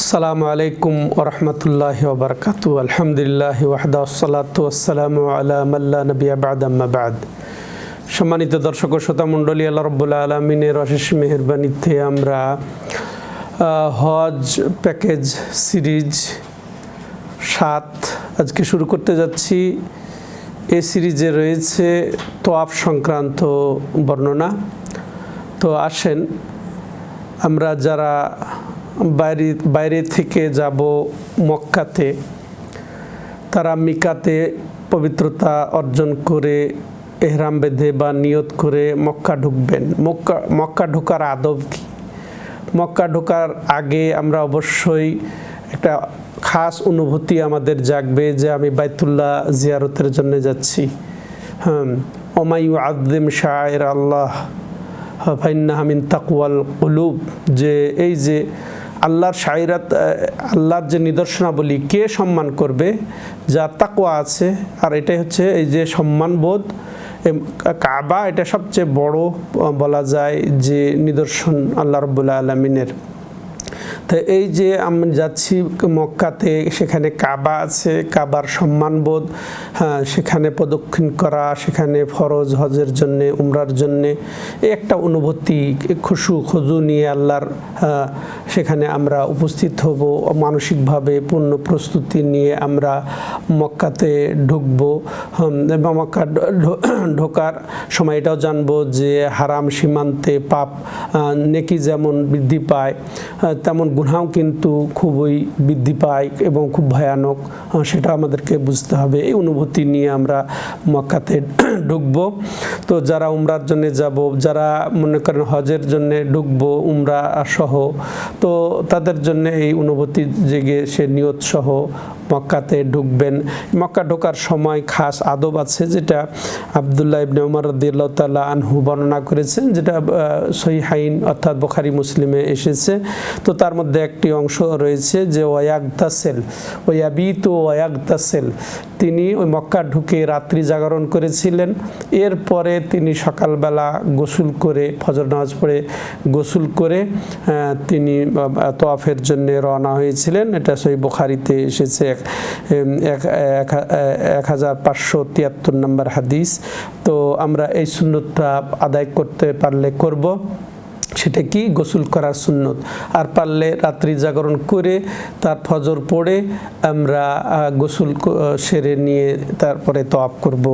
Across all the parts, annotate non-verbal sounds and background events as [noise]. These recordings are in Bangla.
আসসালামু আলাইকুম ওরহমতুল্লাহ ওবরকাত আলহামদুলিল্লাহ ওয়াহদা সালাতু আসসালামু আলা মাল্লা নবী আবাদ আম্মা বাদ। সম্মানিত দর্শক ও শ্রোতা মণ্ডলী, আল্লাহ রব্বুল্লা আলমিনের অশেষ মেহরবানিতে আমরা হজ প্যাকেজ সিরিজ সাত আজকে শুরু করতে যাচ্ছি। এ সিরিজে রয়েছে তোয়াফ সংক্রান্ত বর্ণনা। তো আসেন, আমরা যারা বাইরে বাইরে থেকে যাব মক্কাতে। তারা মিকাতে পবিত্রতা অর্জন করে, এহরাম বেঁধে বা নিয়ত করে মক্কা ঢুকবেন। মক্কা মক্কা ঢোকার আদব কি? মক্কা ঢোকার আগে আমরা অবশ্যই একটা খাস অনুভূতি আমাদের জাগবে যে আমি বাইতুল্লাহ জিয়ারতের জন্য যাচ্ছি। হ্যাঁ ওমায়ু আদিম শায়ের আল্লাহ ফাইন্নাহামিন তাকুয়াল কুলুব, যে এই যে আল্লাহর শাহিরাত আল্লাহর যে নিদর্শনাবলী কে সম্মান করবে যার তাকুয়া আছে, আর এটাই হচ্ছে এই যে সম্মানবোধ বোধ। কাবা এটা সবচেয়ে বড় বলা যায় যে নিদর্শন আল্লাহ রবুল্লা আলমিনের। তো এই যে আমি যাচ্ছি মক্কাতে সেখানে কাবা আছে কাবার সম্মানবোধ হ্যাঁ সেখানে প্রদক্ষিণ করা সেখানে ফরজ হজের জন্যে উমরার জন্যে একটা অনুভূতি খুশু খুজু নিয়ে আল্লাহর হ্যাঁ, সেখানে আমরা উপস্থিত হব মানসিকভাবে পূর্ণ প্রস্তুতি নিয়ে আমরা মক্কাতে ঢুকবো। এবং মক্কা ঢোকার সময় এটাও জানব যে হারাম সীমান্তে পাপ নেকি যেমন বৃদ্ধি পায় আহ, তেমন গুনাও কিন্তু খুবই বৃদ্ধি পায় এবং খুব ভয়ানক সেটা আমাদেরকে বুঝতে হবে। এই অনুভূতি নিয়ে আমরা মক্কাতে [clears throat] ঢুকবো। তো যারা উমরার জন্য যাব, যারা মনে করেন হজের জন্য ঢুকবো, উমরা সহ, তো তাদের জন্য এই অনুভূতি জেগে সে নিয়ত সহ মক্কাতে ঢুকবেন। মক্কা ঢোকার সময় খাস আদব আছে যেটা আবদুল্লাহ ইবনে উমর তাল্লাহ আনহু বর্ণনা করেছেন, যেটা সহি হাইন অর্থাৎ বোখারি, মুসলিমে এসেছে। তো তার মধ্যে একটি অংশ রয়েছে যে ওয়াগদাসেল ওয়াবিত ওয়াগদাসেল তিনি ওই মক্কা ঢুকে রাত্রি জাগরণ করেছিলেন। এরপরে তিনি সকালবেলা গোসল করে, ফজর নামাজ পড়ে গোসল করে তিনি তোয়াফের জন্য রওনা হয়েছিলেন। এটা সেই বোখারিতে এসেছে এক, এক- হাজার পাঁচশো তিয়াত্তর নম্বর হাদিস। তো আমরা এই সুন্নতটা আদায় করতে পারলে করব। সেটা কি? গোসল করার সুন্নত। আর পারলে রাত্রি জাগরণ করে তার ফজর পড়ে আমরা গোসল সেরে নিয়ে তারপরে তোয়াপ করব।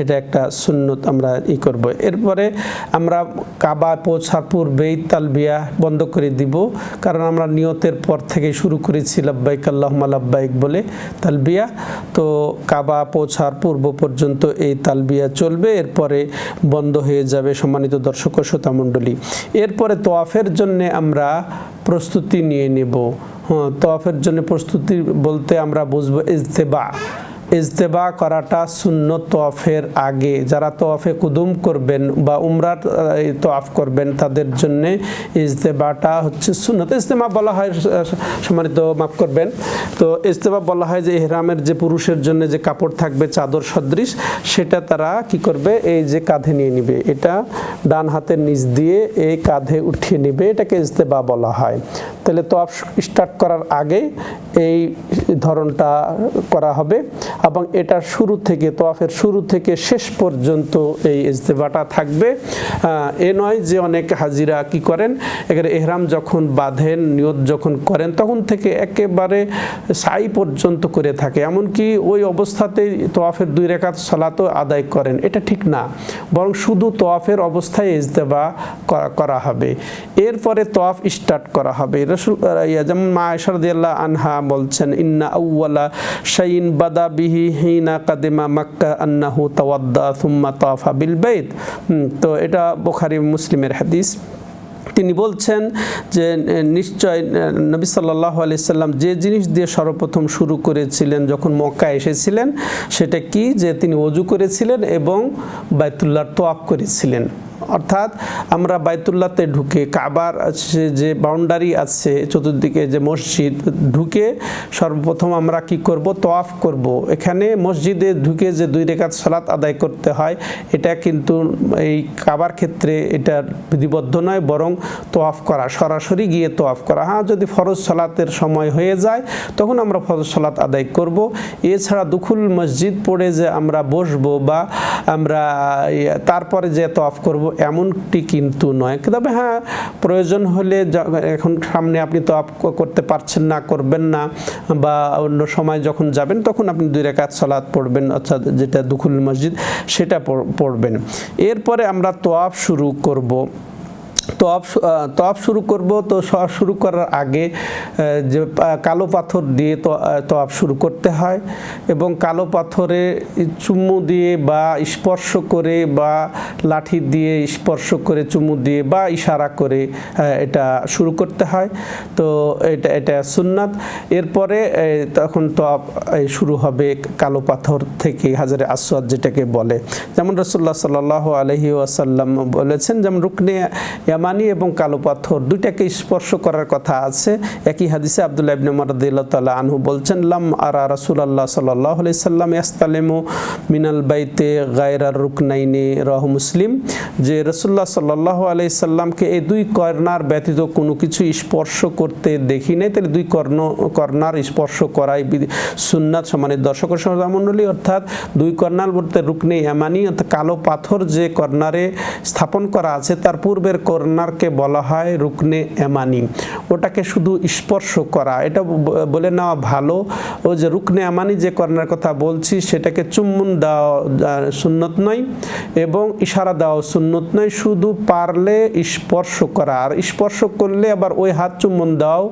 এটা একটা সুন্নত আমরা ই করব। এরপরে আমরা কাবা পৌঁছার পূর্বেই তালবিয়া বন্ধ করে দিব। কারণ আমরা নিয়তের পর থেকে শুরু করেছি লাব্বাইক আল্লাহুম্মা লাব্বাইক বলে তালবিয়া। তো কাবা পৌঁছার পূর্ব পর্যন্ত এই তালবিয়া চলবে। এরপরে বন্ধ হয়ে যাবে সম্মানিত দর্শক ও শ্রোতা মণ্ডলী। এরপরে তোয়াফের জন্য আমরা প্রস্তুতি নিয়ে নেব। হ্যাঁ তোয়াফের জন্য প্রস্তুতি বলতে আমরা বুঝব ইজতেবা। ইজতেবা করাটা শূন্য তোয়াফের আগে। যারা তোয়াফে কুদুম করবেন বা উমরার তোয়াফ করবেন, তাদের জন্য ইজতেবাটা হচ্ছে সুন্নত। ইজতেমা বলা হয় সম্মানিত, মাফ করবেন। তো ইজতেবা বলা হয় যে এহরামের যে পুরুষের জন্য যে কাপড় থাকবে, চাদর সদৃশ, সেটা তারা কি করবে? এই যে কাঁধে নিয়ে নিবে। এটা ডান হাতের নিচ দিয়ে এই কাঁধে উঠিয়ে নিবে। এটাকে ইজতেবা বলা হয়। তাহলে তোয়াফ স্টার্ট করার আগে এই ধরনটা করা হবে। এবং এটা শুরু থেকে, তোয়াফের শুরু থেকে শেষ পর্যন্ত এই ইজতেবাটা থাকবে। এ নয় যে অনেক হাজিরা কি করেন? এখানে এহরাম যখন বাঁধেন, নিয়ত যখন করেন, তখন থেকে একেবারে সাই পর্যন্ত করে থাকে। এমনকি ওই অবস্থাতেই তোয়াফের দুই রেখাত সলাতও আদায় করেন। এটা ঠিক না। বরং শুধু তোয়াফের অবস্থায় ইজতেবা করা- হবে। এরপরে তোয়াফ স্টার্ট করা হবে। রসুল যেমন মা আনহা বলছেন, ইন্না আউ্ওয়ালা শাইন বাদা বিহি হিনা কাদিমা মাক্কা আন্নাহু তাওয়াদ্দা থুম্মা তাওয়াফা বিল বাইত। তো এটা বুখারী মুসলিমের হাদিস। তিনি বলছেন যে নিশ্চয় নবী সাল্লাহ আলাইসাল্লাম যে জিনিস দিয়ে সর্বপ্রথম শুরু করেছিলেন, যখন মক্কা এসেছিলেন, সেটা কি? যে তিনি অজু করেছিলেন এবং বাইতুল্লাহর তোয়াপ করেছিলেন। অর্থাৎ আমরা বাইতুল্লাতে ঢুকে কাবার আছে, যে বাউন্ডারি আছে, চতুর্দিকে যে মসজিদ, ঢুকে সর্বপ্রথম আমরা কি করব? তোয়াফ করব। এখানে মসজিদে ঢুকে যে দুই রেখাত সালাত আদায় করতে হয়, এটা কিন্তু এই কাবার ক্ষেত্রে এটা বিধিবদ্ধ নয়, বরং তোয়াফ করা, সরাসরি গিয়ে তোয়াফ করা। হ্যাঁ যদি ফরজ সালাতের সময় হয়ে যায়, তখন আমরা ফরজ সালাত আদায় করব। এছাড়া দুখুল মসজিদ পড়ে যে আমরা বসবো বা আমরা তারপরে যে তোয়াফ করব এমনটি কিন্তু নয়। তবে হ্যাঁ প্রয়োজন হলে এখন সামনে আপনি তো করতে পারছেন না, করবেন না, বা অন্য সময় যখন যাবেন তখন আপনি দুই রেখাত সলাদ পড়বেন, অর্থাৎ যেটা দুখুল মসজিদ সেটা পড়- পড়বেন। এরপরে আমরা তোয়াফ শুরু করব। আহ, তোয়াফ শুরু করব। তো সব শুরু করার আগে যে কালো পাথর দিয়ে তো- আহ, শুরু করতে হয় এবং কালো পাথরে চুমু দিয়ে বা স্পর্শ করে বা লাঠি দিয়ে স্পর্শ করে চুমু দিয়ে বা ইশারা করে এটা শুরু করতে হয়। তো এটা এটা সুন্নাত। এরপরে তখন এই শুরু হবে কালো পাথর থেকে হাজারে আসওয়াদ যেটাকে বলে। যেমন রসুল্লাহ সাল্লাহ আলহি ওয়াসাল্লাম বলেছেন যেমন রুকনে ইয়ামানি এবং কালো পাথর দুইটাকে স্পর্শ করার কথা আছে। একই হাদিসে আবদুল্লাহ ইবনে মারদিল্লাহ তালা আনহু বলছেন, লাম আরা রাসুল আল্লাহ সাল্লাহ আলি সাল্লাম ইয়াস্তালেমু মিনাল বাইতে গায়রার রুকনাইনে রহ মুসলিম, যে রসুল্লাহ সাল্লাহ আলি সাল্লামকে এই দুই কর্নার ব্যতীত কোনো কিছু স্পর্শ করতে দেখি নাই। তাহলে দুই কর্ণ কর্নার স্পর্শ করাই সুন্নাত সমানের দর্শক মণ্ডলী অর্থাৎ দুই কর্নার বলতে রুকনে ইয়ামানি অর্থাৎ কালো পাথর যে কর্নারে স্থাপন করা আছে, তার পূর্বের কর্নারকে বলা হয় রুকনে এমানি। ওটাকে শুধু স্পর্শ করা। এটা বলে নেওয়া ভালো। ও যে রুকনে এমানি যে কর্নার কথা বলছি, সেটাকে চুম্বন দেওয়া সুন্নত নয় এবং ইশারা দেওয়া সুন্নত নয়। শুধু পারলে স্পর্শ করা। আর স্পর্শ করলে আবার ওই হাত চুম্বন দেওয়াও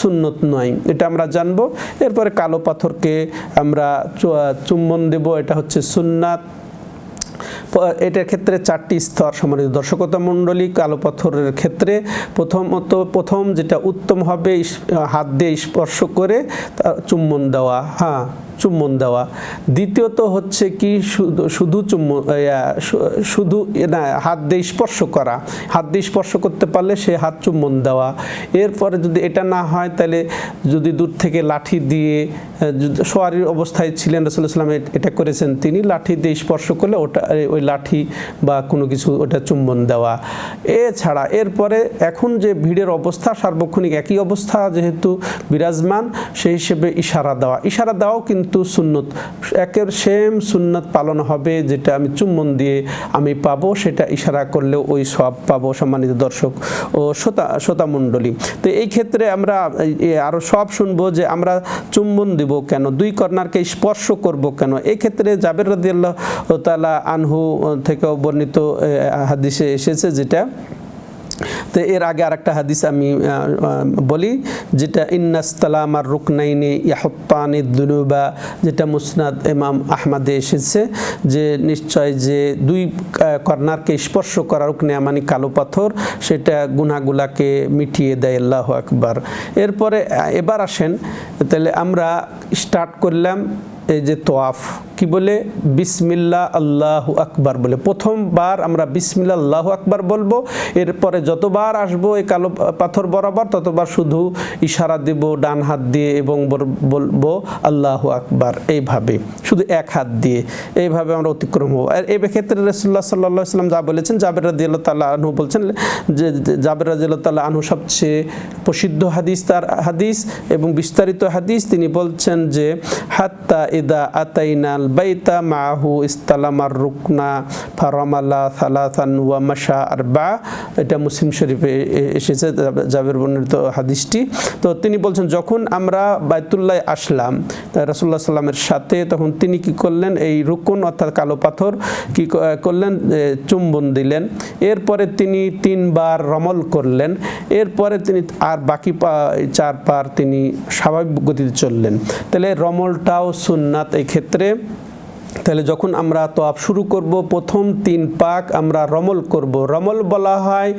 সুন্নত নয়। এটা আমরা জানব। এরপরে কালো পাথরকে আমরা চুম্বন দেব। এটা হচ্ছে সুন্নাত। এটার ক্ষেত্রে চারটি স্তর সম্মানিত দর্শকতা মণ্ডলী, কালো পাথরের ক্ষেত্রে প্রথমত প্রথম যেটা উত্তম হবে হাত দিয়ে স্পর্শ করে চুম্বন দেওয়া হ্যাঁ। চুম্বন দেওয়া। দ্বিতীয়ত হচ্ছে কি, শুধু চুম্বন শুধু, না, হাত দিয়ে স্পর্শ করা। হাত দিয়ে স্পর্শ করতে পারলে সে হাত চুম্বন দেওয়া। এরপরে যদি এটা না হয়, তাহলে যদি দূর থেকে লাঠি দিয়ে সোয়ারির অবস্থায় ছিলেন রসুল্লাহ সাল্লাম এটা করেছেন তিনি, লাঠি দিয়ে স্পর্শ করলে ওটা ওই লাঠি বা কোনো কিছু ওটা চুম্বন দেওয়া। এছাড়া এরপরে এখন যে ভিড়ের অবস্থা, সার্বক্ষণিক একই অবস্থা, যেহেতু বিরাজমান, সেই হিসেবে ইশারা দেওয়া। ইশারা দেওয়াও কিন্তু সুন্নত। একের সেম সুন্নত পালন হবে যেটা আমি চুম্বন দিয়ে আমি পাবো, সেটা ইশারা করলেও ওই সব পাবো সম্মানিত দর্শক ও শ্রোতা শ্রোতা মণ্ডলী। তো এই ক্ষেত্রে আমরা এই- এই আরও সব শুনব যে আমরা চুম্বন দিব কেন? দুই কর্নারকে স্পর্শ করব কেন? এক্ষেত্রে ক্ষেত্রে জাবের রাদিয়াল্লাহ তাআলা আনহু থেকেও বর্ণিত হাদিসে এসেছে যেটা তো এর আগে আরেকটা হাদিস আমি বলি, যেটা ইন্নাস্তালাম আর রুকনাইনি ইয়াহত্তানি দুনুবা, যেটা মুসনাদ ইমাম আহমদে এসেছে, যে নিশ্চয় যে দুই কর্নারকে স্পর্শ করা রুকনে আমানি কালো পাথর, সেটা গুনাগুলাকে মিটিয়ে দেয়, আল্লাহ আকবার। এরপরে এবার আসেন, তাহলে আমরা স্টার্ট করলাম এই যে তোয়াফ, কি বলে? বিসমিল্লা আল্লাহ আকবার বলে। প্রথমবার আমরা বিসমিল্লা আল্লাহু আকবার বলব, এরপরে যতবার আসব এই কালো পাথর বরাবর, ততবার শুধু ইশারা দেব ডান হাত দিয়ে এবং বল- বলব আল্লাহু আকবার এইভাবে। শুধু এক হাত দিয়ে এইভাবে আমরা অতিক্রম হব। আর এই ক্ষেত্রে রসুল্লাহ সাল্লাহ সাল্লাম যা বলেছেন, জাবের রাদিয়াল্লাহ তাল্লাহ আনহু বলছেন যে জাবের রাদিয়াল্লাহ তাল্লাহ আনহু সবচেয়ে প্রসিদ্ধ হাদিস, তার হাদিস এবং বিস্তারিত হাদিস তিনি বলছেন যে, হাত্তা ইদা আতাইনাল বাইতা মাহু ইস্তালামার রুকনা ফারামালা সালাসান ওয়া মাশা আরবা। এটা মুসলিম শরীফে এসেছে জাব- জাবের বর্ণিত হাদিসটি। তো তিনি বলছেন, যখন আমরা বাইতুল্লাহ আসলাম রাসুল্লাহ সাল্লামের সাথে, তখন তিনি কি করলেন? এই রুকুন অর্থাৎ কালো পাথর কি করলেন? চুম্বন দিলেন। এরপরে তিনি তিনবার রমল করলেন। এরপরে তিনি আর বাকি পা- চার পার তিনি স্বাভাবিক গতিতে চললেন। তাহলে রমলটাও সুন্নাত এই ক্ষেত্রে, তাহলে যখন আমরা তোয়াপ শুরু করব, প্রথম তিন পাক আমরা রমল করব। রমল বলা হয়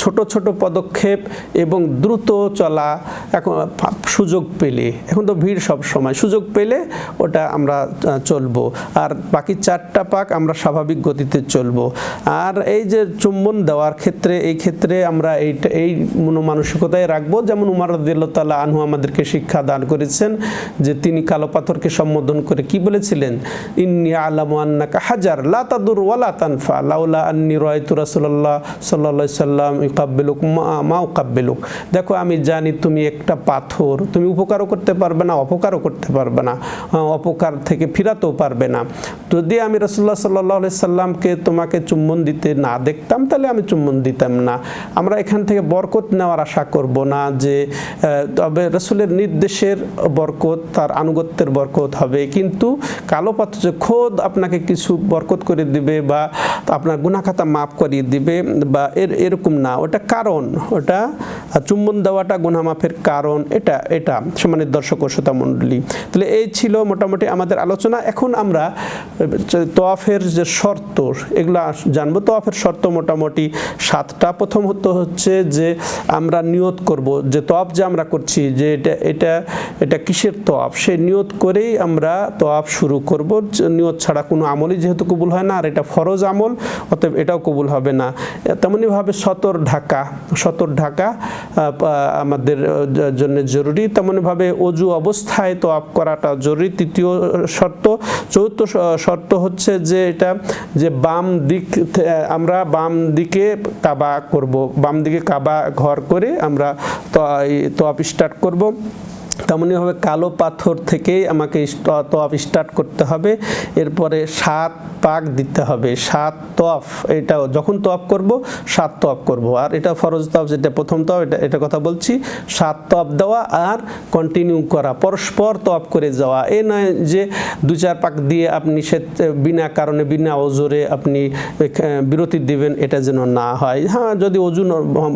ছোট ছোট পদক্ষেপ এবং দ্রুত চলা এখন সুযোগ পেলে, এখন তো ভিড় সব সময়। সুযোগ পেলে ওটা আমরা চলবো। আর বাকি চারটা পাক আমরা স্বাভাবিক গতিতে চলবো। আর এই যে চুম্বন দেওয়ার ক্ষেত্রে, এই ক্ষেত্রে আমরা এইটা, এই মনোমানসিকতায় রাখব। যেমন উমার তাল্লাহ আনহু আমাদেরকে শিক্ষা দান করেছেন যে তিনি কালো পাথরকে সম্বোধন করে কি বলেছিলেন? ইন্নি আলাম আন্নাকা হাজার লাতাদুর ওয়ালা তানফা। লাউলা আন্নি রয়তু রাসূলুল্লাহ সাল্লাল্লাহু আলাইহি সাল্লাম ইকাব্বিলুক মা- মা উকাব্বিলুক। দেখো, আমি জানি তুমি একটা পাথর তুমি উপকারও করতে পারবে না, অপকারও করতে পারবে না অপকার থেকে ফিরাতেও পারবে না। যদি আমি রসুল্লাহ সাল্লাহ আলাইহি সাল্লামকে তোমাকে চুম্বন দিতে না দেখতাম, তাহলে আমি চুম্বন দিতাম না। আমরা এখান থেকে বরকত নেওয়ার আশা করব না যে তবে রসুলের নির্দেশের বরকত, তার আনুগত্যের বরকত হবে। কিন্তু কালো পাথর যে খোদ আপনাকে কিছু বরকত করে দিবে বা আপনার গুনাখাতা মাফ করিয়ে দিবে বা এর, এরকম না। ওটা কারণ, ওটা চুম্বন দেওয়াটা গুনা মাফের কারণ এটা এটা সমানের দর্শক ও শ্রোতা মণ্ডলী। তাহলে এই ছিল মোটামুটি আমাদের আলোচনা। এখন আমরা, তোয়াফের যে শর্ত, এগুলো জানব। তোয়াফের শর্ত মোটামুটি সাতটা। প্রথম হতো হচ্ছে যে আমরা নিয়ত করব, যে তোয়াফ যে আমরা করছি, যে এটা এটা এটা কিসের তোয়াফ? সে নিয়ত করেই আমরা তোয়াফ শুরু করব। নিয়ত ছাড়া কোনো আমলই যেহেতু কবুল হয় না, আর এটা ফরজ আমল, অতএব এটাও কবুল হবে না। তেমনইভাবে সতর ঢাকা সতর ঢাকা আমাদের জন্য জরুরি। তেমনভাবে অজু অবস্থায় তো আপ করাটা জরুরি। তৃতীয় শর্ত, চতুর্থ শর্ত হচ্ছে যে এটা, যে বাম দিক আমরা বাম দিকে কাবা করব। বাম দিকে কাবা ঘর করে আমরা তোয়াপ স্টার্ট করব। তেমনইভাবে কালো পাথর থেকেই আমাকে তোয়াফ স্টার্ট করতে হবে। এরপরে সাত পাক দিতে হবে। সাত তফ এটা যখন তফ করব, সাত তফ করব। আর এটা ফরজ তফ যেটা প্রথম তোয়াফ এটা এটা কথা বলছি। সাত তফ দেওয়া আর কন্টিনিউ করা, পরস্পর তফ করে যাওয়া। এ নয় যে দু চার পাক দিয়ে আপনি সে বিনা কারণে, বিনা ওজোরে আপনি বিরতি দিবেন, এটা যেন না হয়। হ্যাঁ যদি অজু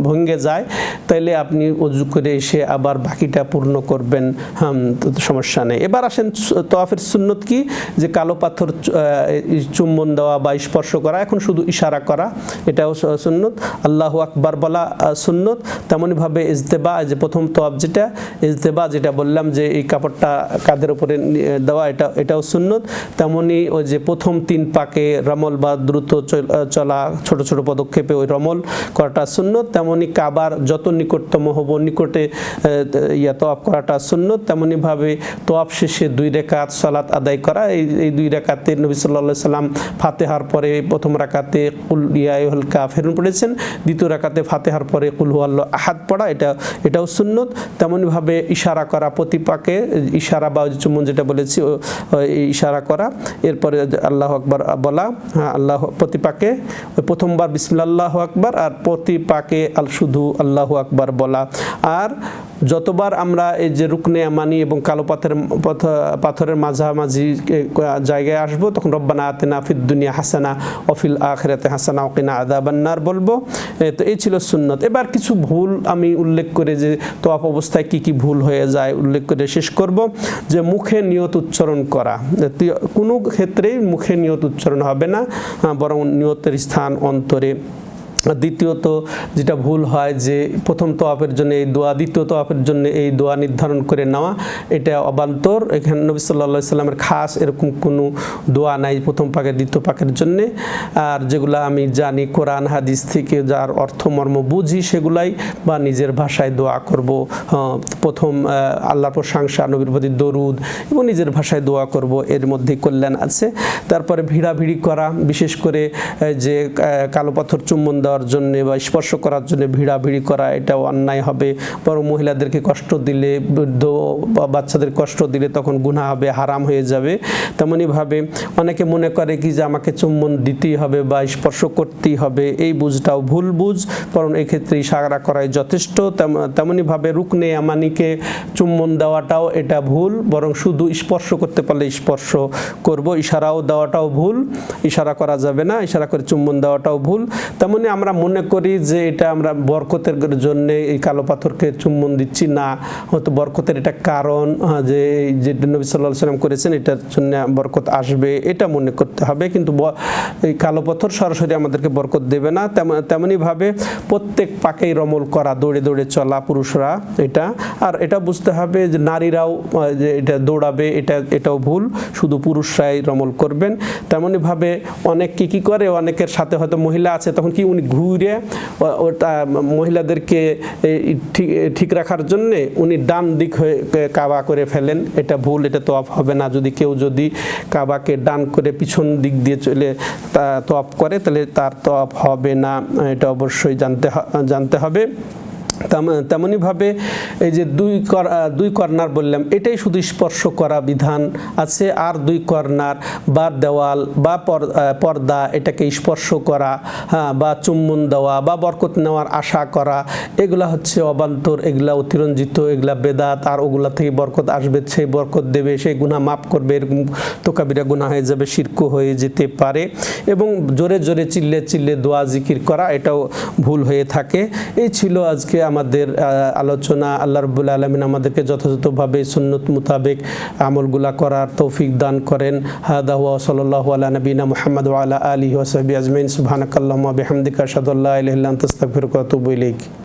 ভঙ্গে যায় তাহলে আপনি অজু করে এসে আবার বাকিটা পূর্ণ করবেন। তো সমস্যা নেই। এবার আসেন তোয়াফের সুন্নত কি? যে কালো পাথর চুম্বন দেওয়া বা স্পর্শ করা, এখন শুধু ইশারা করা, এটাও সুন্নত। আল্লাহ আকবার বলা সুন্নত। তেমনইভাবে ইজতেবা যে প্রথম তোয়াব যেটা, ইজতেবা যেটা বললাম যে এই কাপড়টা কাদের উপরে দেওয়া, এটা, এটাও সুন্নত। তেমনি ওই যে প্রথম তিন পাকে রমল বা দ্রুত চল- ছোট ছোট পদক্ষেপে ওই রমল করাটা সুন্নত। তেমনই কাবার যত নিকটতম হব, নিকটে ইয়া তোয়াব করাটা সুন্নত, তেমনিভাবে তোয়াব শেষে দুই রেখাত সালাত আদায় করা। এই এই দুই রেখাতে নবী সাল্লাহ সাল্লাম ফাতেহার পরে প্রথম রাকাতে কুল ইয়াহুল কাফেরুন পড়েছেন, দ্বিতীয় রাকাতে ফাতেহার পরে কুল হুয়াল্লাহ আহাদ পড়া। এটা, এটাও সুন্নত তেমনইভাবে ইশারা করা প্রতিপাকে, ইশারা বা চুমন যেটা বলেছি ইশারা করা। এরপরে আল্লাহ আকবার বলা হ্যাঁ আল্লাহ, প্রতিপাকে, ওই প্রথমবার বিসমিল্লা আল্লাহ আকবার আর প্রতিপাকে আল শুধু আল্লাহ আকবার বলা। আর যতবার আমরা এই যে রুকনে আমানি এবং কালো পাথরের পাথরের মাঝামাঝি জায়গায় আসব, তখন রব্বানা আতেনা ফিদ দুনিয়া হাসানা অফিল আখরাতে হাসানা ওকিনা আদাবান্নার বলব। তো এই ছিল সুন্নত। এবার কিছু ভুল আমি উল্লেখ করে যে তোয়াপ অবস্থায় কি কি ভুল হয়ে যায়, উল্লেখ করে শেষ করব। যে মুখে নিয়ত উচ্চারণ করা। কোনো ক্ষেত্রেই মুখে নিয়ত উচ্চারণ হবে না বরং নিয়তের স্থান অন্তরে দ্বিতীয়ত যেটা ভুল হয় যে প্রথম তোয়াফের জন্য এই দোয়া, দ্বিতীয় তোয়াফের জন্য এই দোয়া নির্ধারণ করে নেওয়া, এটা অবান্তর। এখানে নবী সাল্লা সাল্লামের খাস এরকম কোনো দোয়া নাই প্রথম পাকের, দ্বিতীয় পাকের জন্যে। আর যেগুলো আমি জানি কোরআন, হাদিস থেকে যার অর্থ, মর্ম বুঝি সেগুলাই বা নিজের ভাষায় দোয়া করব। প্রথম আল্লাহ প্রশংসা, নবীর প্রতি দরুদ এবং নিজের ভাষায় দোয়া করব, এর মধ্যে কল্যাণ আছে। তারপরে ভিড়াভিড়ি করা, বিশেষ করে যে কালো পাথর চুম্বন দেওয়ার জন্য বা স্পর্শ করার জন্য ভিড়াভিড়ি করা এটাও অন্যায় হবে। বরং মহিলাদেরকে কষ্ট দিলে, বৃদ্ধ বা বাচ্চাদের কষ্ট দিলে তখন গুনাহ হবে, হারাম হয়ে যাবে। তেমনইভাবে অনেকে মনে করে কি যে আমাকে চুম্বন দিতেই হবে বা স্পর্শ করতেই হবে, এই বুঝটাও ভুল বুঝ। বরং এক্ষেত্রে ইশারা করাই যথেষ্ট। তেম- তেমনইভাবে রুকনে আমানিকে চুম্বন দেওয়াটাও এটা ভুল। বরং শুধু স্পর্শ করতে পারলে স্পর্শ করব, ইশারাও দেওয়াটাও ভুল। ইশারা করা যাবে না, ইশারা করে চুম্বন দেওয়াটাও ভুল। তেমনি আমরা মনে করি যে এটা আমরা বরকতের জন্য এই কালো পাথরকে চুম্বন দিচ্ছি না। হয়তো বরকতের এটা কারণ যে যে নবী সাল্লাহ সাল্লাম করেছেন, এটার জন্য বরকত আসবে, এটা মনে করতে হবে। কিন্তু এই কালো পাথর সরাসরি আমাদেরকে বরকত দেবে না। তেমন, তেমনইভাবে প্রত্যেক পাকেই রমল করা, দৌড়ে দৌড়ে চলা পুরুষরা, এটা, আর এটা বুঝতে হবে যে নারীরাও যে এটা দৌড়াবে, এটা, এটাও ভুল। শুধু পুরুষরাই রমল করবেন। তেমনইভাবে অনেক কি কি করে? অনেকের সাথে হয়তো মহিলা আছে, তখন কি উনি ঘুরে ওটা মহিলাদেরকে ঠিক ঠিক রাখার জন্যে উনি ডান দিক হয়ে কাবা করে ফেলেন। এটা ভুল, এটা তো হবে না। যদি কেউ যদি কাবাকে ডান করে পিছন দিক দিয়ে চলে তা তো অফ করে, তাহলে তার তো অফ হবে না। এটা অবশ্যই জানতে জানতে হবে। তেম- তেমনিভাবে এই যে দুই দুই কর্নার বললাম, এটাই শুধু স্পর্শ করা বিধান আছে, আর দুই কর্নার বা দেওয়াল বা পর- পর্দা এটাকে স্পর্শ করা হ্যাঁ বা চুম্বন দেওয়া বা বরকত নেওয়ার আশা করা, এগুলা হচ্ছে অবান্তর, এগুলা অতিরঞ্জিত, এগুলা বেদাত, আর ওগুলা থেকে বরকত আসবে সেই বরকত দেবে সেই গুনাহ মাফ করবে, এরকম তোকাবিরা গুনাহ হয়ে যাবে শির্ক হয়ে যেতে পারে, এবং জোরে জোরে চিল্লে চিল্লে দোয়া জিকির করা, এটাও ভুল হয়ে থাকে। এই ছিল আজকে আমাদের আলোচনা আল্লাহ রবুল্লা আলমিন আমাদেরকে যথাযথভাবে সুন্নত মোতাবেক আমলগুলা করার তৌফিক দান করেন। হাদা ওয়া সাল্লাহ আলা নবীনা মোহাম্মদ আলা আলিহি ওয়া সাহবিহি আজমাইন। সুবহানাকাল্লাহুম্মা সাদুল্লাহ আল্লা ইলাহা ইল্লা